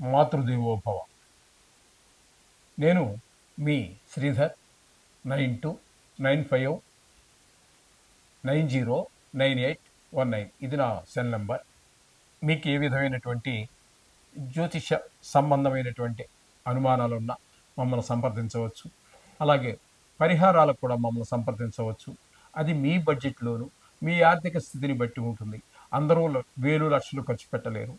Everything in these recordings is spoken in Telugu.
మాతృదేవోభవ. నేను మీ Sridhar nine two nine five nine zero nine eight one nine. ఇది నా సెల్ నెంబర్. మీకు ఏ విధమైనటువంటి జ్యోతిష సంబంధమైనటువంటి అనుమానాలు ఉన్నా మమ్మల్ని సంప్రదించవచ్చు. అలాగే పరిహారాలకు కూడా మమ్మల్ని సంప్రదించవచ్చు. అది మీ బడ్జెట్లోను మీ ఆర్థిక స్థితిని బట్టి ఉంటుంది. అందరూ వేలు లక్షలు ఖర్చు పెట్టలేరు.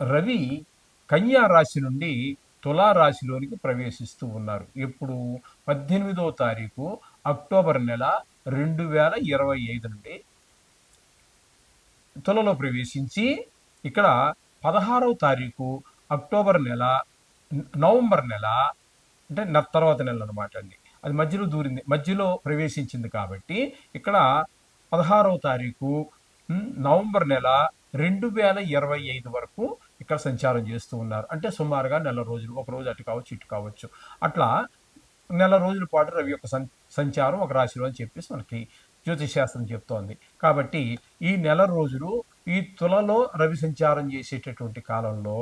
రవి కన్యా రాశి నుండి తులా రాశిలోనికి ప్రవేశిస్తూ ఉన్నారు. ఇప్పుడు పద్దెనిమిదో తారీఖు అక్టోబర్ నెల రెండు వేల ఇరవై ఐదు నుండి తులలో ప్రవేశించి ఇక్కడ పదహారవ తారీఖు అక్టోబర్ నెల నవంబర్ నెల అంటే తర్వాత నెల అనమాట అండి. అది మధ్యలో దూరింది మధ్యలో ప్రవేశించింది కాబట్టి ఇక్కడ పదహారవ తారీఖు నవంబర్ నెల రెండు వేల ఇరవై ఐదు వరకు ఇక్కడ సంచారం చేస్తూ ఉన్నారు. అంటే సుమారుగా నెల రోజులు ఒక రోజు అటు కావచ్చు ఇటు కావచ్చు. అట్లా నెల రోజుల పాటు రవి యొక్క సం సంచారం ఒక రాశిలో అని చెప్పేసి మనకి జ్యోతిష్ శాస్త్రం చెప్తోంది. కాబట్టి ఈ నెల రోజులు ఈ తులలో రవి సంచారం చేసేటటువంటి కాలంలో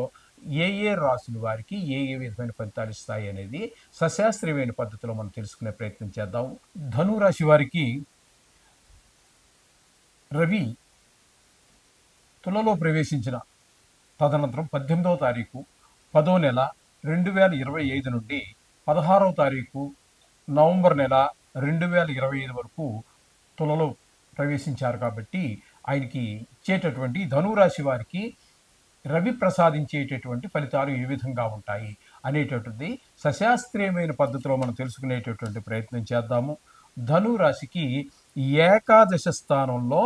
ఏ ఏ రాశుల వారికి ఏ ఏ విధమైన ఫలితాలు ఇస్తాయి అనేది సశాస్త్రీయమైన పద్ధతిలో మనం తెలుసుకునే ప్రయత్నం చేద్దాం. ధను రాశి వారికి రవి తులలో ప్రవేశించిన తదనంతరం పద్దెనిమిదవ తారీఖు పదో నెల రెండు వేల ఇరవై ఐదు నుండి పదహారవ తారీఖు నవంబర్ నెల రెండు వేల ఇరవై ఐదు వరకు తులలో ప్రవేశించారు కాబట్టి ఆయనకి ఇచ్చేటటువంటి ధనురాశి వారికి రవి ప్రసాదించేటటువంటి ఫలితాలు ఏ విధంగా ఉంటాయి అనేటటువంటిది సశాస్త్రీయమైన పద్ధతిలో మనం తెలుసుకునేటటువంటి ప్రయత్నం చేద్దాము. ధను రాశికి ఏకాదశ స్థానంలో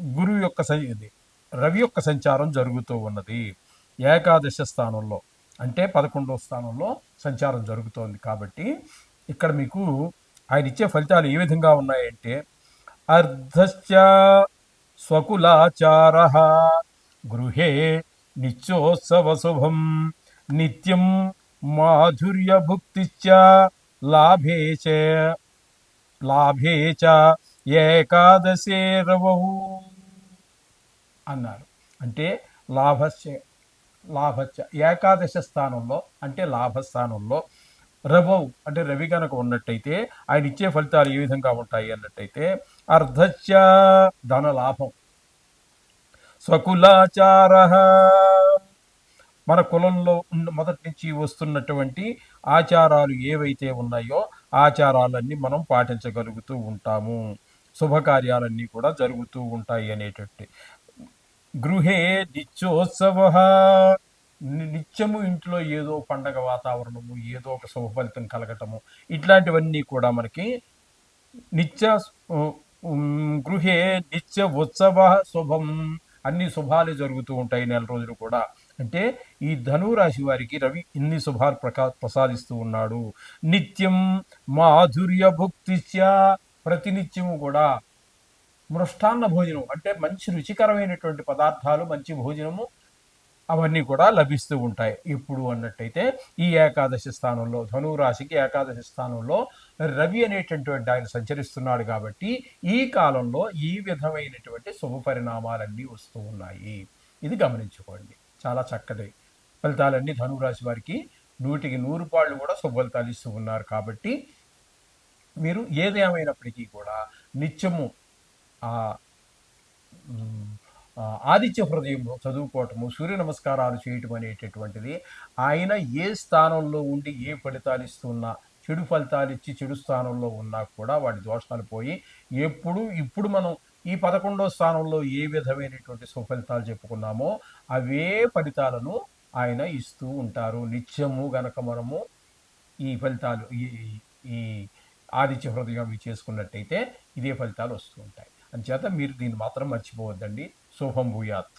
గురువు యొక్క ఇది రవి యొక్క సంచారం జరుగుతూ ఉన్నది. ఏకాదశ స్థానంలో అంటే పదకొండో స్థానంలో సంచారం జరుగుతోంది కాబట్టి ఇక్కడ మీకు ఆయన ఇచ్చే ఫలితాలు ఏ విధంగా ఉన్నాయంటే అర్ధశ్చ స్వకులాచార గృహే నిత్యోత్సవ శుభం నిత్యం మాధుర్యభుక్తిశ్చ లాభే చ లాభే చ ఏకాదశే రవహు అన్నారు. అంటే లాభస్య లాభస్య ఏకాదశ స్థానంలో అంటే లాభస్థానంలో రవవు అంటే రవి కనుక ఉన్నట్టయితే ఆయన ఇచ్చే ఫలితాలు ఏ విధంగా ఉంటాయి అన్నట్టయితే అర్ధస్య ధన లాభం. స్వకులాచార మన కులంలో ఉన్న మొదటి నుంచి వస్తున్నటువంటి ఆచారాలు ఏవైతే ఉన్నాయో ఆచారాలన్నీ మనం పాటించగలుగుతూ ఉంటాము. శుభకార్యాలన్నీ కూడా జరుగుతూ ఉంటాయి అనేటట్టు. గృహే నిత్యోత్సవ. నిత్యము ఇంట్లో ఏదో పండగ వాతావరణము ఏదో ఒక శుభ ఫలితం కలగటము ఇట్లాంటివన్నీ కూడా మనకి నిత్య గృహే నిత్య ఉత్సవ శుభం. అన్ని శుభాలు జరుగుతూ ఉంటాయి నెల రోజులు కూడా. అంటే ఈ ధనురాశి వారికి రవి ఇన్ని శుభాలు ప్రకా ప్రసాదిస్తూ ఉన్నాడు. నిత్యం మాధుర్య భుక్తిశ్చ ప్రతినిత్యము కూడా మృష్టాన్న భోజనం అంటే మంచి రుచికరమైనటువంటి పదార్థాలు మంచి భోజనము అవన్నీ కూడా లభిస్తూ ఉంటాయి. ఇప్పుడు అన్నట్టయితే ఈ ఏకాదశి స్థానంలో ధనురాశికి ఏకాదశి స్థానంలో రవి అనేటటువంటి ఆయన సంచరిస్తున్నాడు కాబట్టి ఈ కాలంలో ఈ విధమైనటువంటి శుభ పరిణామాలన్నీ వస్తూ ఉన్నాయి. ఇది గమనించుకోండి. చాలా చక్కది ఫలితాలన్నీ ధనురాశి వారికి నూటికి నూరు పాళ్ళు కూడా శుభఫలితాలు ఇస్తూ ఉన్నారు కాబట్టి మీరు ఏదేమైనప్పటికీ కూడా నిత్యము ఆదిత్య హృదయం చదువుకోవటము సూర్య నమస్కారాలు చేయటం అనేటటువంటిది ఆయన ఏ స్థానంలో ఉండి ఏ ఫలితాలు ఇస్తున్నా చెడు ఫలితాలు ఇచ్చి చెడు స్థానంలో ఉన్నా కూడా వాటి దోషాలు పోయి ఎప్పుడు ఇప్పుడు మనం ఈ పదకొండో స్థానంలో ఏ విధమైనటువంటి సుఫలితాలు చెప్పుకున్నామో అవే ఫలితాలను ఆయన ఇస్తూ ఉంటారు. నిత్యము గనక మనము ఈ ఫలితాలు ఈ ఈ ఆదిత్య హృదయం చేసుకున్నట్టయితే ఇదే ఫలితాలు వస్తూ ఉంటాయి. అంచేత మీరు దీన్ని మాత్రం మర్చిపోవద్దండి. శుభం భూయాత్.